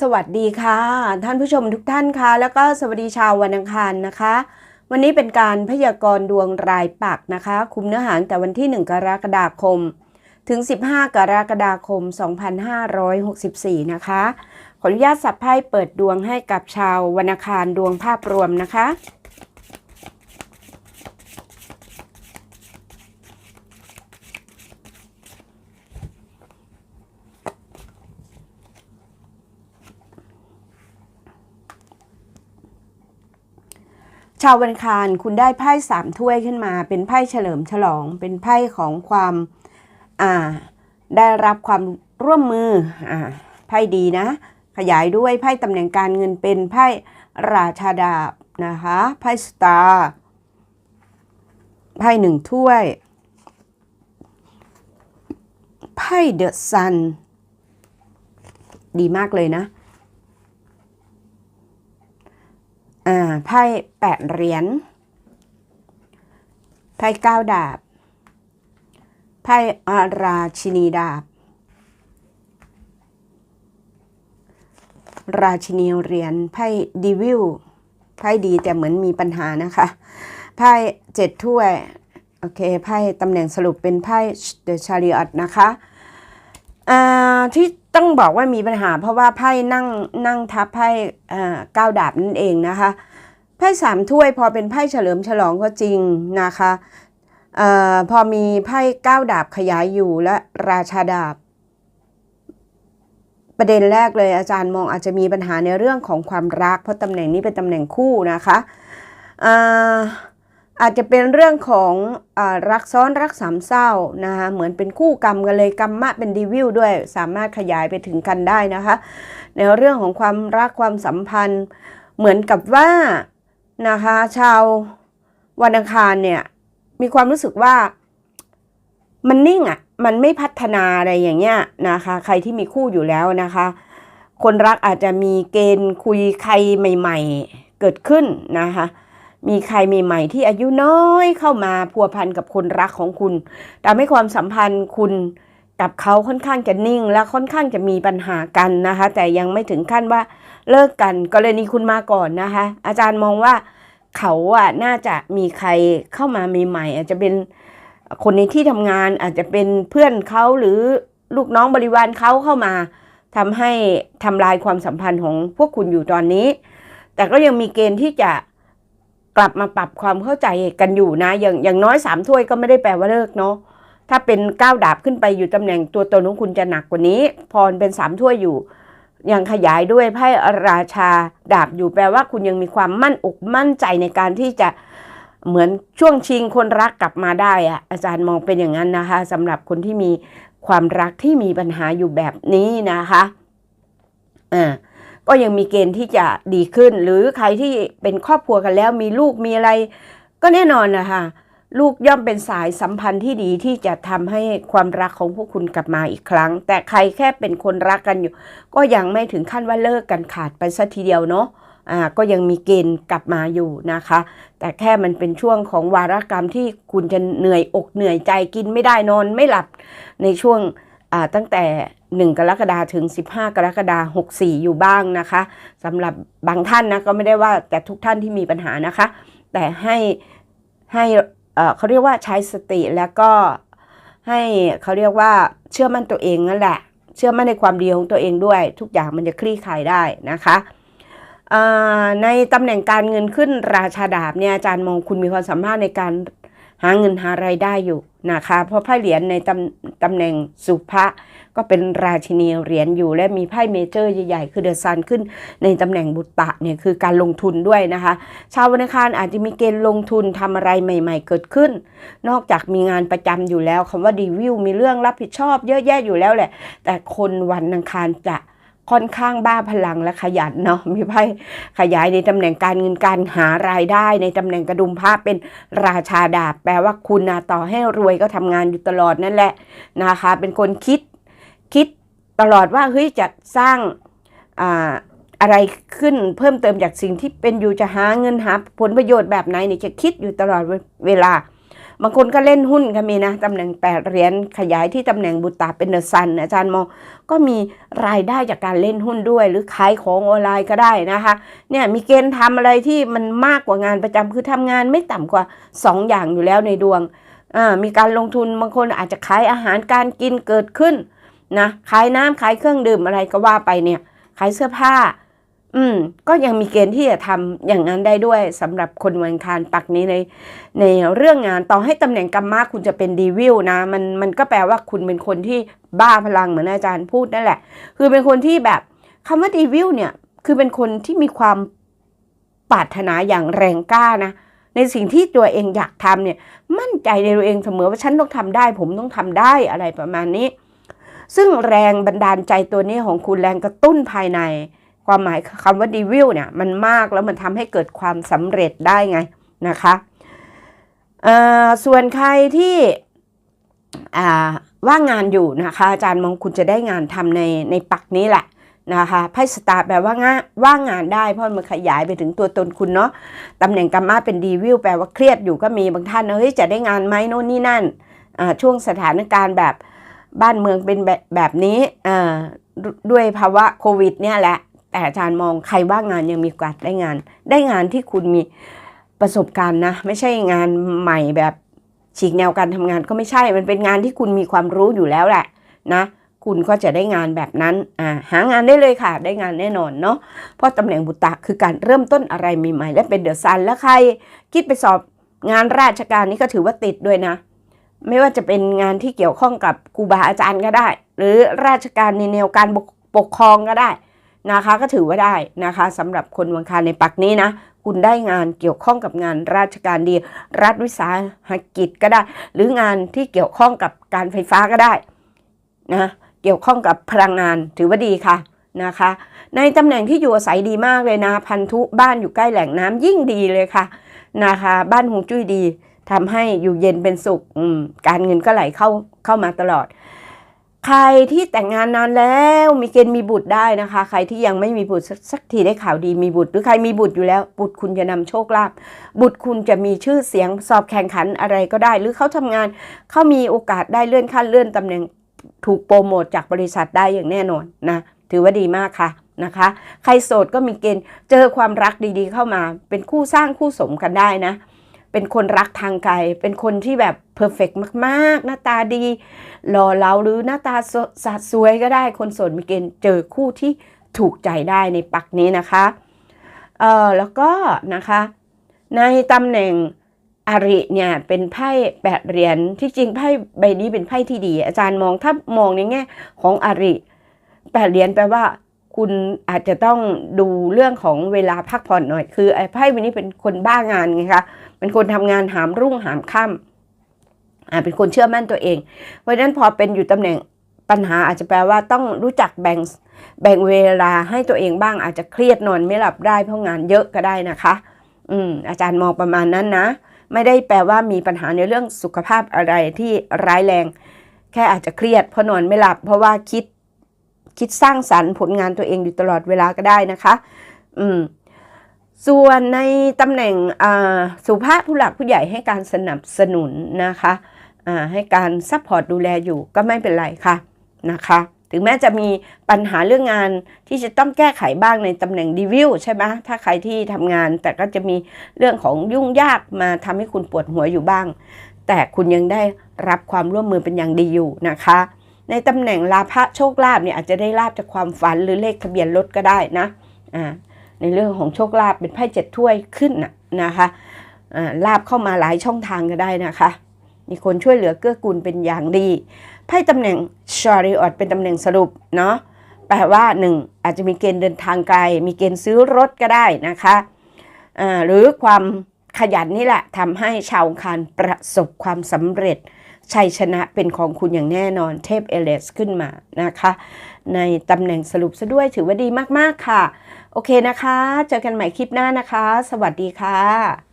สวัสดีค่ะ ท่านผู้ชมทุกท่านค่ะแล้วก็สวัสดีชาววันอังคารนะคะ วันนี้เป็นการพยากรณ์ดวงรายปักนะคะ คุมเนื้อหาตั้งแต่วันที่ 1 กรกฎาคม ถึง 15 กรกฎาคม 2564 นะคะ ขออนุญาตสับไพ่เปิดดวงให้กับชาววันอังคารดวงภาพรวมนะคะาววันคารคุณได้ไพ่สามถ้วยขึ้นมา เป็นไพ่เฉลิมฉลอง เป็นไพ่ของความอ่าได้รับความร่วมมืออ่าไพ่ดีนะ ขยายด้วยไพ่ตำแหน่งการเงินเป็นไพ่ราชาดาบนะคะไพ่สตาร์ไพ่หนึ่งถ้วยไพ่เดอะซันดีมากเลยนะ อ่า ไพ่แปดเหรียญ ไพ่เก้าดาบ ไพ่อาราชินีดาบ ราชินีเหรียญ ไพ่ดีวิล ไพ่ดีแต่เหมือนมีปัญหานะคะ ไพ่เจ็ดถ้วย โอเค ไพ่ตำแหน่งสรุปเป็นไพ่เดอะชาริออตนะคะที่ต้องบอกว่ามีปัญหาเพราะว่าไพ่นั่งนั่งทับไพ่เก้าดาบนั่นเองนะคะ ไพ่สามถ้วยพอเป็นไพ่เฉลิมฉลองก็จริงนะคะออพอมีไพ่เก้าดาบขยายอยู่และราชาดาบ ประเด็นแรกเลยอาจารย์มองอาจจะมีปัญหาในเรื่องของความรัก เพราะตำแหน่งนี้เป็นตำแหน่งคู่นะคะอาอาจจะเป็นเรื่องของอรักซ้อนรักสามเศร้านะคะเหมือนเป็นคู่กรรมกันเลยกรรมะเป็นดีวิวด้วย สามารถขยายไปถึงกันได้นะคะ ในเรื่องของความรักความสัมพันธ์เหมือนกับว่า นะคะ ชาววันอังคารเนี่ยมีความรู้สึกว่ามันนิ่งอะ่ะ มันไม่พัฒนาอะไรอย่างเงี้ยนะคะ ใครที่มีคู่อยู่แล้วนะคะ คนรักอาจจะมีเกณฑ์คุยใครใหม่ ๆ เกิดขึ้นนะคะ มีใครใหม่ๆที่อายุน้อยเข้ามาพัวพันกับคนรักของคุณทำให้ความสัมพันธ์คุณกับเขาค่อนข้างจะนิ่ง และค่อนข้างจะมีปัญหากันนะคะ แต่ยังไม่ถึงขั้นว่า เลิกกันกรณีคุณมาก่อนนะคะ อาจารย์มองว่าเขาอะน่าจะมีใครเข้ามาใหม่ๆอาจจะเป็นคนในที่ทำงานอาจจะเป็นเพื่อนเขาหรือลูกน้องบริวารเขาเข้ามาทำให้ทำลายความสัมพันธ์ของพวกคุณอยู่ตอนนี้ แต่ก็ยังมีเกณฑ์ที่จะกลับมาปรับความเข้าใจกันอยู่นะ อย่างอย่างน้อยสามถ้วยก็ไม่ได้แปลว่าเลิกเนาะถ้าเป็นก้าวดาบขึ้นไปอยู่ตำแหน่งตัวตนของคุณจะหนักกว่านี้ พรเป็นสามถ้วยอยู่ ยังขยายด้วยไพ่ราชาดาบอยู่แปลว่าคุณยังมีความมั่นอกมั่นใจในการที่จะเหมือนช่วงชิงคนรักกลับมาได้อะอาจารย์มองเป็นอย่างนั้นนะคะสำหรับคนที่มีความรักที่มีปัญหาอยู่แบบนี้นะคะอ่าก็ยังมีเกณฑ์ที่จะดีขึ้น หรือใครที่เป็นครอบครัวกันแล้วมีลูกมีอะไร ก็แน่นอนนะคะ ลูกย่อมเป็นสายสัมพันธ์ที่ดีที่จะทำให้ความรักของพวกคุณกลับมาอีกครั้ง แต่ใครแค่เป็นคนรักกันอยู่ ก็ยังไม่ถึงขั้นว่าเลิกกันขาดไปสัทีเดียวเนาะอ่าก็ยังมีเกณฑ์กลับมาอยู่นะคะ แต่แค่มันเป็นช่วงของวารกรรมที่คุณจะเหนื่อยอกเหนื่อยใจกินไม่ได้นอนไม่หลับในช่วงอ่าตั้งแต่1กรกฎาถึง 15 กรกฎาคม64 อยู่บ้างนะคะสำหรับบางท่านนะก็ไม่ได้ว่าแต่ทุกท่านที่มีปัญหานะคะ แต่ให้ให้ เขาเรียกว่าใช้สติแล้วก็ให้เขาเรียกว่าเชื่อมั่นตัวเองนั่นแหละ เชื่อมั่นในความดีของตัวเองด้วย ทุกอย่างมันจะคลี่คลายได้นะคะในตำแหน่งการเงินขึ้นราชาดาบเนี่ยอาจารย์มองคุณมีความสามารถในการหาเงินหารายได้อยู่นะคะเพราะไพ่เหรียญในตำตำแหน่งสุภะก็เป็นราชินีเหรียญอยู่และมีไพ่เมเจอร์ใหญ่ๆ คือเดอะซันขึ้นในตำแหน่งบุตรปะเนี่ยคือการลงทุนด้วยนะคะ ชาววันอังคารอาจจะมีเกณฑ์ลงทุนทำอะไรใหม่ๆเกิดขึ้น นอกจากมีงานประจำอยู่แล้วคำว่าดีวิวมีเรื่องรับผิดชอบเยอะแยะอยู่แล้วแหละ แต่คนวันอังคารจะ ค่อนข้างบ้าพลังและขยันเนาะมีไพ่ขยายในตำแหน่งการเงินการหารายได้ในตำแหน่งกระดุมผ้าเป็นราชาดาบ แปลว่าคุณนะต่อให้รวยก็ทำงานอยู่ตลอดนั่นแหละนะคะ เป็นคนคิดคิดตลอดว่าเฮ้ยจะสร้างอ่าอะไรขึ้นเพิ่มเติมจากสิ่งที่เป็นอยู่จะหาเงินหาผลประโยชน์แบบไหนเนี่ยจะคิดอยู่ตลอดเวลา บางคนก็เล่นหุ้นก็มีนะตำแหน่งแปดเหรียญขยายที่ตำแหน่งบุตตาเป็นเดอะซันอาจารย์มองก็มีรายได้จากการเล่นหุ้นด้วย หรือขายของออนไลน์ก็ได้นะคะเนี่ยมีเกณฑ์ทำอะไรที่มันมากกว่างานประจำคือทำงานไม่ต่ำกว่า 2 อย่างอยู่แล้วในดวงมีการลงทุนบางคนอาจจะขายอาหารการกินเกิดขึ้นนะขายน้ำขายเครื่องดื่มอะไรก็ว่าไปเนี่ยขายเสื้อผ้า อืม ก็ยังมีเกณฑ์ที่จะทำอย่างนั้นได้ด้วยสำหรับคนวันคารปักนี้ในในเรื่องงานต่อให้ตำแหน่งกรรมะคุณจะเป็นดีวิลนะ มันมันก็แปลว่าคุณเป็นคนที่บ้าพลังเหมือนอาจารย์พูดนั่นแหละ คือเป็นคนที่แบบคำว่าดีวิลเนี่ย คือเป็นคนที่มีความปรารถนาอย่างแรงกล้านะในสิ่งที่ตัวเองอยากทำเนี่ย มั่นใจในตัวเองเสมอว่าฉันต้องทำได้ ผมต้องทำได้อะไรประมาณนี้ ซึ่งแรงบันดาลใจตัวนี้ของคุณแรงกระตุ้นภายใน ความหมายคำว่าดีวิลเนี่ยมันมากแล้วมันทำให้เกิดความสำเร็จได้ไงนะคะส่วนใครที่ว่างงานอยู่นะคะ อาจารย์มองคุณจะได้งานทำในในปักนี้แหละนะคะไพ่สตาร์แปลว่างานว่างงานได้ เพราะมันขยายไปถึงตัวตนคุณเนาะตำแหน่งกรรมะเป็นดีวิลแปลว่าเครียดอยู่ก็มีบางท่านเฮ้ยจะได้งานไหมโน่นนี่นั่นช่วงสถานการณ์แบบบ้านเมืองเป็นแบบแบบนี้ด้วยภาวะโควิดเนี่ยแหละ แต่อาจารย์มองใครว่างงานยังมีโอกาสได้งาน ได้งานที่คุณมีประสบการณ์นะ ไม่ใช่งานใหม่แบบฉีกแนวการทำงานก็ไม่ใช่ มันเป็นงานที่คุณมีความรู้อยู่แล้วแหละนะคุณก็จะได้งานแบบนั้นอ่าหางานได้เลยค่ะ ได้งานแน่นอนเนาะเพราะตำแหน่งบุตรคือการเริ่มต้นอะไรใหม่ๆและเป็นเดอะซันแล้วใคร คิดไปสอบงานราชการนี่ก็ถือว่าติดด้วยนะ ไม่ว่าจะเป็นงานที่เกี่ยวข้องกับครูบาอาจารย์ก็ได้ หรือราชการในแนวการปกครองก็ได้ นะคะก็ถือว่าได้นะคะสำหรับคนวังคารในปักนี้นะคุณได้งานเกี่ยวข้องกับงานราชการดี รัฐวิสาหกิจก็ได้ หรืองานที่เกี่ยวข้องกับการไฟฟ้าก็ได้นะเกี่ยวข้องกับพลังงานถือว่าดีค่ะนะคะ ในตำแหน่งที่อยู่อาศัยดีมากเลยนะ พันธุบ้านอยู่ใกล้แหล่งน้ำยิ่งดีเลยค่ะนะคะบ้านหงจุ้ยดีทำให้อยู่เย็นเป็นสุขการเงินก็ไหลเข้าเข้ามาตลอด ใครที่แต่งงานนานแล้วมีเกณฑ์มีบุตรได้นะคะ ใครที่ยังไม่มีบุตรสักทีได้ข่าวดีมีบุตร หรือใครมีบุตรอยู่แล้ว บุตรคุณจะนำโชคลาภบุตรคุณจะมีชื่อเสียงสอบแข่งขันอะไรก็ได้ หรือเขาทำงานเขามีโอกาสได้เลื่อนขั้นเลื่อนตำแหน่งถูกโปรโมทจากบริษัทได้อย่างแน่นอนนะถือว่าดีมากค่ะนะคะ ใครโสดก็มีเกณฑ์เจอความรักดีๆเข้ามา เป็นคู่สร้างคู่สมกันได้นะ เป็นคนรักทางไกล เป็นคนที่แบบเพอร์เฟกมาก ๆ หน้าตาดีหล่อเหลาหรือหน้าตาสะสวยก็ได้ คนโสดมีเกณฑ์เจอคู่ที่ถูกใจได้ในปักนี้นะคะเออแล้วก็นะคะ ในตำแหน่งอาริเนี่ยเป็นไพ่แปดเหรียญที่จริงไพ่ใบนี้เป็นไพ่ที่ดี อาจารย์มองถ้ามองในแง่ของอาริแปดเหรียญแปลว่า คุณอาจจะต้องดูเรื่องของเวลาพักผ่อนหน่อย คือไอ้ไพ่ใบนี้เป็นคนบ้างานไงคะเป็นคนทำงานหามรุ่งหามค่ำอ่าเป็นคนเชื่อมั่นตัวเอง เพราะฉะนั้นพอเป็นอยู่ตำแหน่งปัญหาอาจจะแปลว่าต้องรู้จักแบ่งแบ่งเวลาให้ตัวเองบ้าง อาจจะเครียดนอนไม่หลับได้เพราะงานเยอะก็ได้นะคะ อืมอาจารย์มองประมาณนั้นนะ ไม่ได้แปลว่ามีปัญหาในเรื่องสุขภาพอะไรที่ร้ายแรง แค่อาจจะเครียดเพราะนอนไม่หลับ เพราะว่าคิด คิดสร้างสรรค์ผลงานตัวเองอยู่ตลอดเวลาก็ได้นะคะ อืมส่วนในตำแหน่งสุภาพผู้หลักผู้ใหญ่ให้การสนับสนุนนะคะให้การซัพพอร์ตดูแลอยู่ก็ไม่เป็นไรค่ะนะคะ ถึงแม้จะมีปัญหาเรื่องงานที่จะต้องแก้ไขบ้างในตำแหน่งดีวิวใช่ไหมถ้าใครที่ทำงาน แต่ก็จะมีเรื่องของยุ่งยากมาทำให้คุณปวดหัวอยู่บ้าง แต่คุณยังได้รับความร่วมมือเป็นอย่างดีอยู่นะคะ ในตำแหน่งลาภะโชคลาภเนี่ยอาจจะได้ลาบจากความฝันหรือเลขทะเบียนรถก็ได้นะอ่าในเรื่องของโชคลาภเป็นไพ่เจ็ดถ้วยขึ้นนะนะคะลาบเข้ามาหลายช่องทางก็ได้นะคะ มีคนช่วยเหลือเกื้อกูลเป็นอย่างดีไพ่ตำแหน่งชาริออตเป็นตำแหน่งสรุปเนาะแปลว่า 1 อาจจะมีเกณฑ์เดินทางไกล มีเกณฑ์ซื้อรถก็ได้นะคะหรือความขยันนี่แหละทำให้ชาวคารประสบความสำเร็จ ชัยชนะเป็นของคุณอย่างแน่นอนเทพเอเลสขึ้นมานะคะ ในตำแหน่งสรุปซะด้วยถือว่าดีมาก ๆ ค่ะ โอเคนะคะ เจอกันใหม่คลิปหน้านะคะ สวัสดีค่ะ